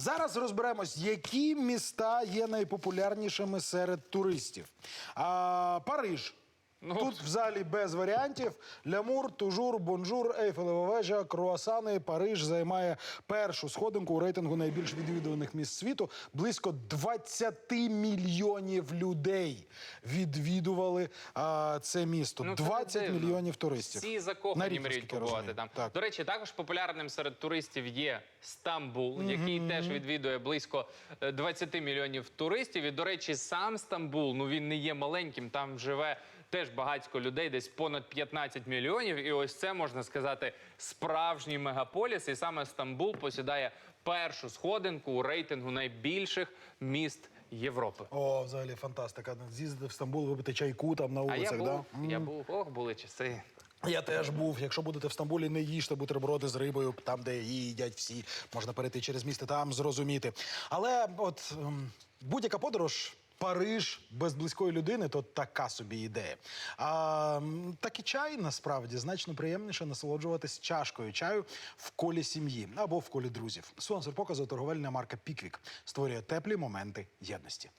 Зараз розберемось, які міста є найпопулярнішими серед туристів. А, Париж. Ну, Тут взагалі без варіантів. Лямур, Тужур, Бонжур, Ейфелева вежа, Круасани. Париж займає першу сходинку у рейтингу найбільш відвідуваних міст світу. Близько 20 мільйонів людей відвідували а, це місто. Ну, це 20 дивно. мільйонів туристів. Всі закохані мріють побувати там. Так. До речі, також популярним серед туристів є Стамбул, який теж відвідує близько е, 20 мільйонів туристів. І, до речі, сам Стамбул, ну він не є маленьким, там живе теж багатько людей, десь понад 15 мільйонів. І ось це можна сказати справжній мегаполіс. І саме Стамбул посідає першу сходинку у рейтингу найбільших міст Європи. О, взагалі фантастика. З'їздити в Стамбул, випити чайку там на А вулицях. я да? був, я був, ох, були часи. Я теж був. Якщо будете в Стамбулі, не їжте бутерброди з рибою, там, де їдять всі. Можна перейти через місто, там зрозуміти. Але от ем, будь-яка подорож. Париж без близької людини то така собі ідея. А так і чай насправді значно приємніше насолоджуватись чашкою чаю в колі сім'ї або в колі друзів. Спонсор показу торговельна марка Піквік створює теплі моменти єдності.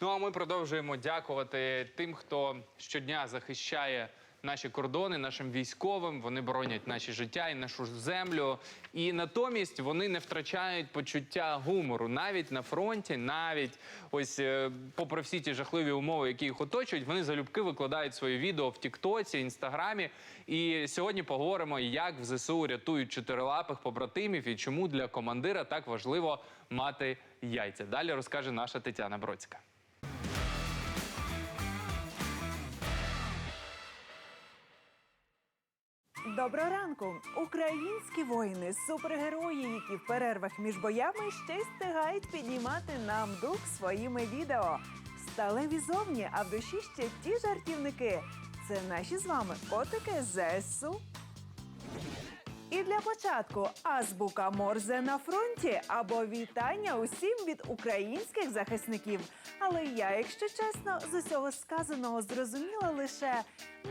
Ну а ми продовжуємо дякувати тим, хто щодня захищає наші кордони, нашим військовим. Вони боронять наші життя і нашу землю. І натомість вони не втрачають почуття гумору навіть на фронті, навіть ось е, попри всі ті жахливі умови, які їх оточують, вони залюбки викладають свої відео в Тіктоці, Інстаграмі. І сьогодні поговоримо, як в ЗСУ рятують чотирилапих побратимів і чому для командира так важливо мати яйця. Далі розкаже наша Тетяна Бродська. Доброго ранку! Українські воїни, супергерої, які в перервах між боями ще й встигають піднімати нам дух своїми відео. Сталеві зовні, а в душі ще ті жартівники. Це наші з вами котики ЗСУ. І для початку азбука Морзе на фронті або вітання усім від українських захисників. Але я, якщо чесно, з усього сказаного зрозуміла лише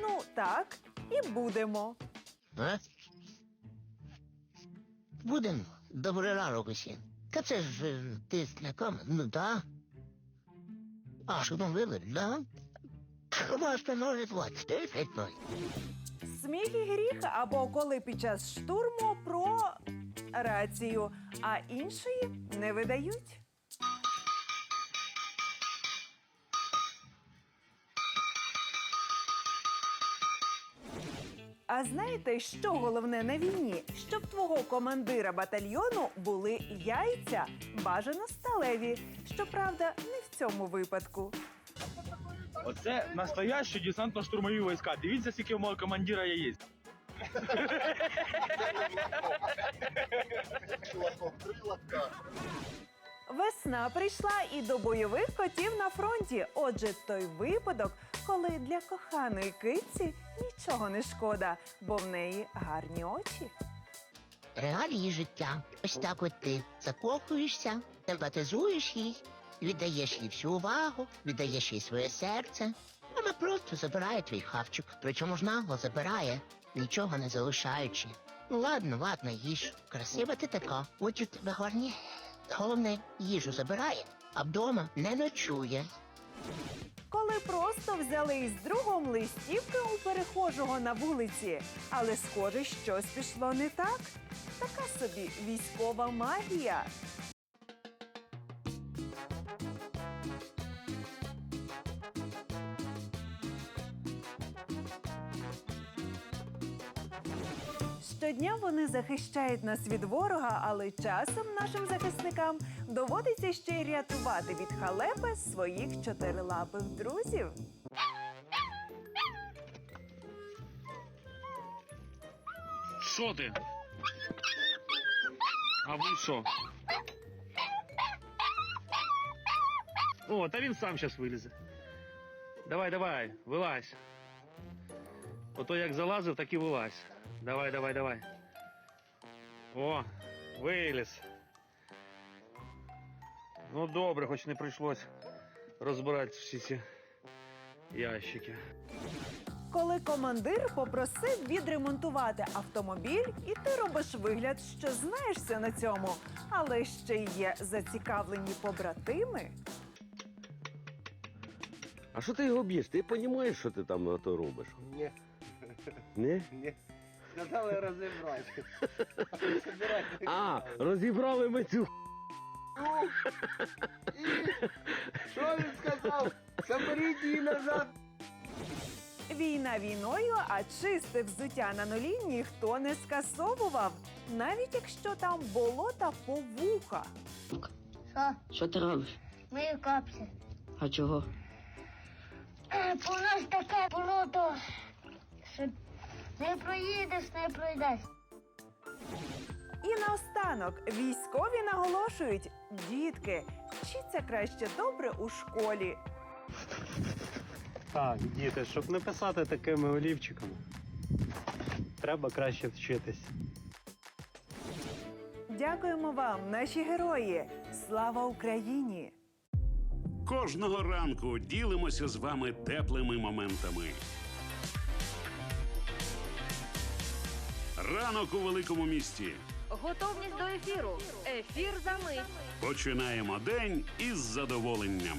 ну так і будемо. А? Будем добрий ранок усім. Та це ж е, ти ляком, ну да. А, що там вили, да? Можете ноль 25 ноль. Сміх і гріх або коли під час штурму про рацію, а іншої не видають. А знаєте, що головне на війні? Щоб твого командира батальйону були яйця, бажано сталеві. Щоправда, не в цьому випадку. Оце настоящі десантно-штурмові війська. Дивіться, скільки у мого командира я є. Весна прийшла і до бойових котів на фронті. Отже, той випадок, коли для коханої киці нічого не шкода, бо в неї гарні очі. Реалії життя. Ось так от ти закохуєшся, емпатизуєш їй, віддаєш їй всю увагу, віддаєш їй своє серце. Вона просто забирає твій хавчик, причому ж нагло забирає, нічого не залишаючи. Ну ладно, ладно, їж. Красива ти така, очі в тебе гарні. Головне, їжу забирає, а вдома не ночує. Коли просто взяли із другом листівки у перехожого на вулиці, але схоже, щось пішло не так. Така собі військова магія. Щодня вони захищають нас від ворога, але часом нашим захисникам доводиться ще й рятувати від халепи своїх чотирилапих друзів. Що ти? А ви що? О, та він сам зараз вилізе. Давай, давай, вилазь. Ото як залазив, так і вилазь. Давай, давай, давай. О, виліз. Ну добре, хоч не прийшлось розбирати всі ці ящики. коли командир попросив відремонтувати автомобіль, і ти робиш вигляд, що знаєшся на цьому, але ще й є зацікавлені побратими. А що ти його б'єш? Ти розумієш, що ти там на то робиш? Ні, Ні? ні. Сказали розібрати. А, розібрали ми цю. Що він сказав? Заберіть її назад. Війна війною, а чисте взуття на нулі ніхто не скасовував, навіть якщо там болота по вуха. Що? Що ти робиш? Мию капці. А чого? Е, у нас таке болото, що не проїдеш, не пройдеш. І наостанок військові наголошують: дітки, вчіться краще добре у школі. Так, діти, щоб не писати такими олівчиками, треба краще вчитись. Дякуємо вам, наші герої! Слава Україні! Кожного ранку ділимося з вами теплими моментами. Ранок у великому місті. Готовність до ефіру. Ефір за мить. Починаємо день із задоволенням.